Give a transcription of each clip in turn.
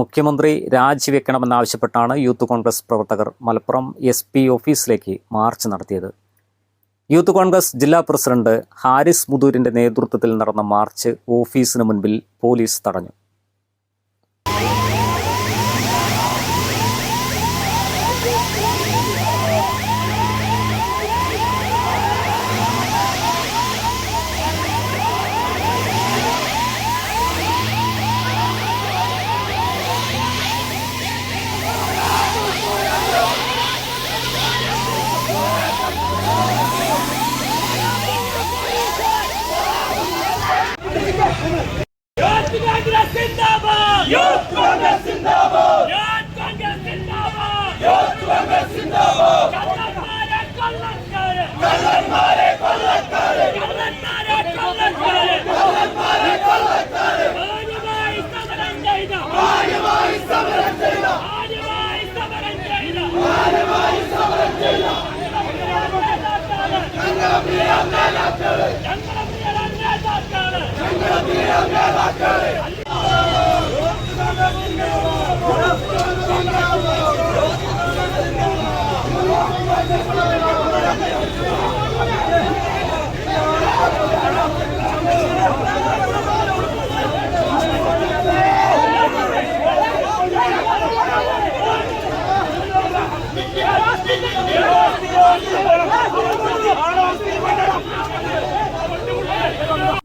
മുഖ്യമന്ത്രി രാജിവെക്കണമെന്നാവശ്യപ്പെട്ടാണ് യൂത്ത് കോൺഗ്രസ് പ്രവർത്തകർ Malappuram S P ഓഫീസിലേക്ക് മാർച്ച് നടത്തിയത്. യൂത്ത് കോൺഗ്രസ് ജില്ലാ പ്രസിഡന്റ് ഹാരിസ് മുദൂരിന്റെ നേതൃത്വത്തിൽ നടന്ന മാർച്ച് ഓഫീസിന് മുൻപിൽ പോലീസ് തടഞ്ഞു.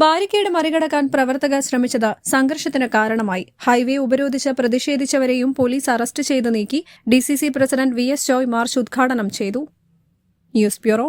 ബാരിക്കേഡ് മറികടക്കാൻ പ്രവർത്തകർ ശ്രമിച്ചത് സംഘർഷത്തിന് കാരണമായി. ഹൈവേ ഉപരോധിച്ച് പ്രതിഷേധിച്ചവരെയും പോലീസ് അറസ്റ്റ് ചെയ്ത് നീക്കി. DCC president V S Joy march ഉദ്ഘാടനം ചെയ്തു. News bureau